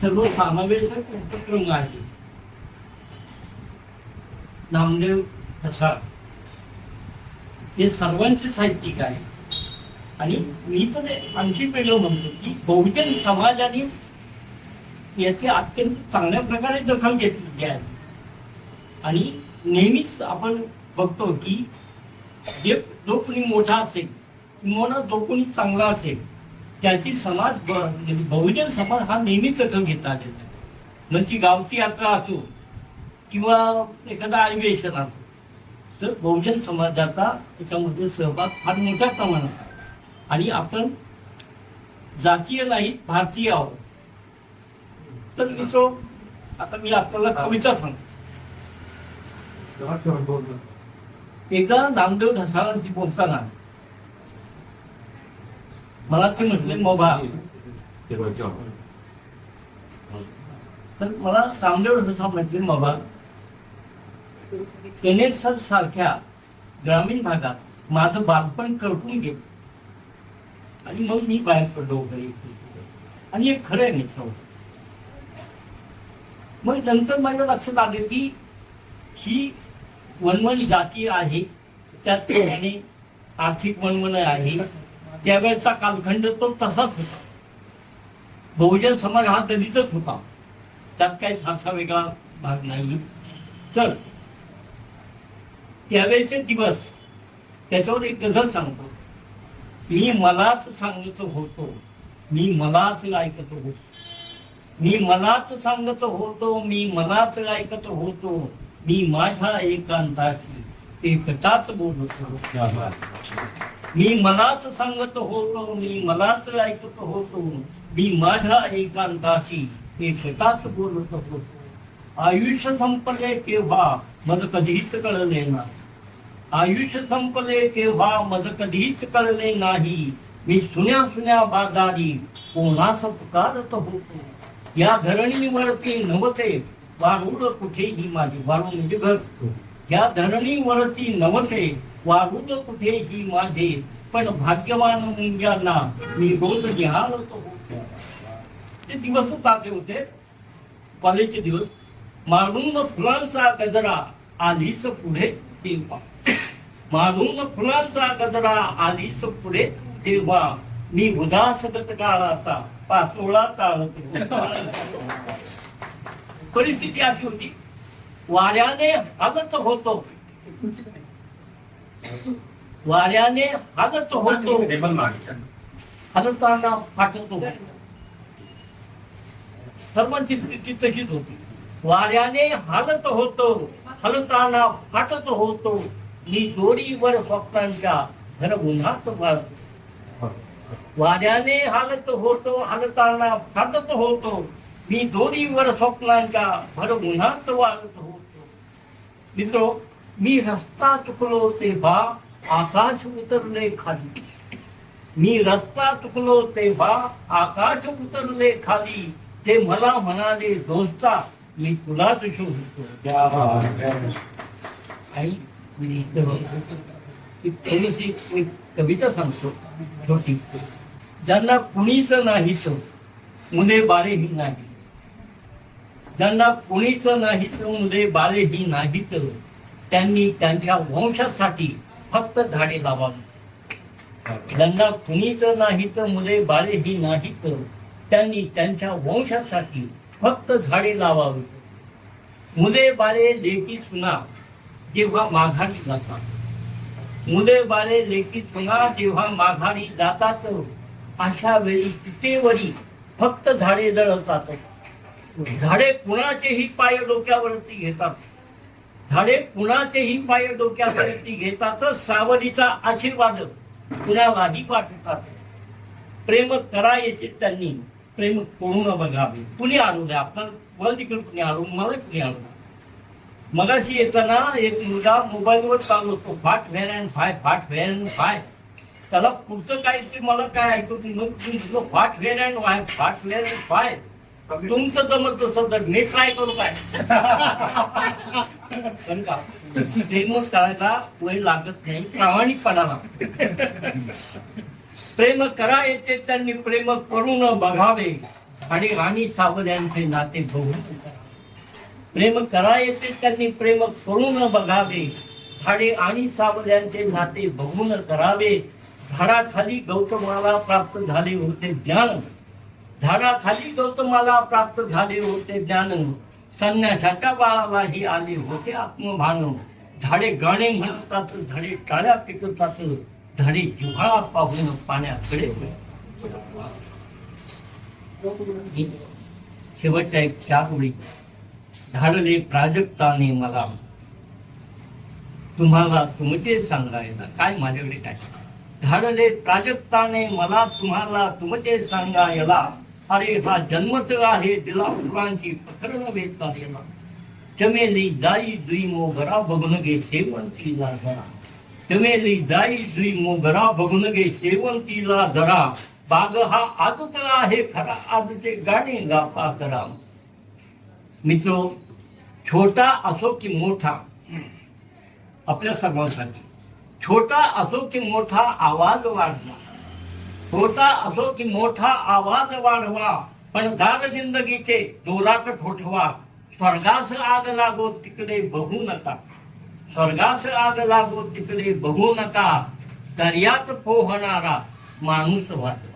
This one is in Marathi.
सर्व समावेशक उपक्रम आहे. नामदेव प्रसाद. हे सर्वांचे साहित्यिक आहे आणि मी तर आणखी पहिलं म्हणतो की बहुजन समाजाने याची अत्यंत चांगल्या प्रकारे दखल घेतलेली आहे. आणि नेहमीच आपण बघतो की जे जो कोणी मोठा असेल किंवा जो कोणी चांगला असेल त्याची समाज ब- बहुजन समाज हा नेहमी दखल घेता आलेला आहे म्हणजे गावची यात्रा असो किंवा एखादा अधिवेशन असो. तर बहुजन समाजाचा त्याच्यामध्ये सहभाग फार मोठ्या प्रमाणात आहे. आणि आपण जातीय नाही भारतीय आहोत. तर मित्र आता मी आपल्याला कविता सांगतो. एकदा नामदेव ढसाळांची बोलताना मला ते म्हटले मोबा तर मला नामदेव ढसाळ म्हटले मोबा केनेक्सर सारख्या ग्रामीण भागात माझं बालपण करपून गेलं. आणि मग मी बाहेर पडलो वगैरे. आणि हे खरं आहे मित्र. मग नंतर माझ्या लक्षात आले की ही वनवन जाती आहे. त्याचप्रमाणे आर्थिक वनवन आहे. त्यावेळेचा कालखंड तो तसाच होता. बहुजन समाज हा दलितच होता. त्यात काही फारसा वेगळा भाग नाही. तर त्यावेळेचे दिवस त्याच्यावर एक गझल सांगतो. मी मलाच सांगत होतो. मी मलाच ऐकत होतो. मी मलाच सांगत होतो. मी मलाच ऐकत होतो. मी माझ्या एकांताची एकटाच बोलत होतो. मी मलाच सांगत होतो मी मलाच ऐकत होतो. मी माझ्या एकांताशी एकटाच बोलत होतो. आयुष्य संपले केव्हा मज कधीच कळले नाही. आयुष्य संपले केव्हा मज कधीच कळले नाही. मी सुन्या सुन्या बाजारी कोणास पुकारत होतो. या धरणीवरती नवते वारुड कुठेही माझी वारुड म्हणजे घर या धरणीवरती नवते वारुड कुठेही माझे पण भाग्यवान मुंग्यांना मी रोज निहाळत होतो ते दिवस आले होते कॉलेजचे दिवस माळुंग फुलांचा गजरा आलीच पुढे तेव्हा माळुंग फुलांचा गजरा आलीच पुढे तेव्हा मी उदास काळाचा पाचोळा चालत परिस्थिती अशी होती वाऱ्याने हलत होतो. वाऱ्याने हालत होतो फाटत होतो सर्वांची स्थिती तशीच होती वाऱ्याने हालत होतो हलताना फाटत होतो. मी दोरीवर स्वप्नांच्या घर उन्हात वाऱ्याने हालत होतो हलताना फाटत होतो. मी दोरीवर स्वप्नांच्या भर उन्हात वाळत होतो. मित्र मी रस्ता चुकलो तेव्हा आकाश उतरले खाली. मी रस्ता चुकलो तेव्हा आकाश उतरले खाली. ते मला म्हणाले दोस्ता मी तुलाच शोधतो. आई मी थोडीशी कविता सांगतो छोटी. ज्यांना कुणीच नाही तो मुले बाळेही नाही ज्यांना कुणीच नाही तो मुले बाळेही नाहीत. त्यांनी त्यांच्या वंशासाठी फक्त झाडे लावावी. त्यांना कुणीच नाही तर मुले बाळेही नाहीत त्यांनी त्यांच्या वंशासाठी फक्त झाडे लावावी. मुले बाळे लेखी सुना जेव्हा माघारी जातात. मुले बाळे लेखी सुना जेव्हा माघारी जातात अशा वेळी तिथेवरी फक्त झाडे जळतात झाडे कुणाचेही पाय डोक्यावरती घेतात. झाडे कुणाचेही पाय डोक्यावरती घेतात सावलीचा आशीर्वाद कुणालाही पाठवतात प्रेम करायचे त्यांनी प्रेम कोणून बघावे? कुणी आणू आपण वर तिकडे कुणी आणून मला कुणी आणू मगाशी येताना एक मुलगा मोबाईलवर चालवतो what where why what where why. त्याला पुढचं काय ते मला काय ऐकत नाही. मग तुम्ही what where and why what where why. तुमचं जमत तसं तर मी ट्राय करू काय? पण का? प्रेमच करायला वय लागत नाही प्रामाणिकपणा लागतो प्रेम करा येते त्यांनी प्रेम करून बघावे. आणि राणी सावल्यांचे नाते बघून. प्रेम करा येते त्यांनी प्रेम करून बघावे. झाडे आणि सावल्यांचे नाते बघून करावे. झाडाखाली गौतमाला प्राप्त झाले होते ज्ञान. झाडाखाली गौतमाला प्राप्त झाले होते ज्ञान. संन्यासाच्या बाळालाही आले होते आत्मभान. झाडे गाणे म्हणतात झाडे टाळ्या पिकवतात झाडे जिव्हाळा पाहून पाण्याकडे शेवटच्या एक चार ओळी झाडले प्राजक्ताने मला. तुम्हाला तुमचे सांगायला काय माझ्याकडे काय? झाडले प्राजक्ताने मला तुम्हाला तुमचे सांगायला अरे हा जन्मत आहे दिला फुलांची प्रकरण वेचायला चमेली दाई दुई मोगरा बघून गे शेवंतीला जरा चमेली दाई दुई मोगरा बघून गे शेवंतीला जरा बाग हा आजत आहे खरा आजचे गाणे गापा करा. मित्र छोटा असो की मोठा आपल्या सर्वांसाठी छोटा असो की मोठा आवाज वाढला छोटा असो की मोठा आवाज वाढवा पण दार जिंदगीचे जोरात ठोठवा. स्वर्गास आग लागो तिकडे बघू नका. स्वर्गास आग लागो तिकडे बघू नका. दर्यात पोहणारा माणूस वाचला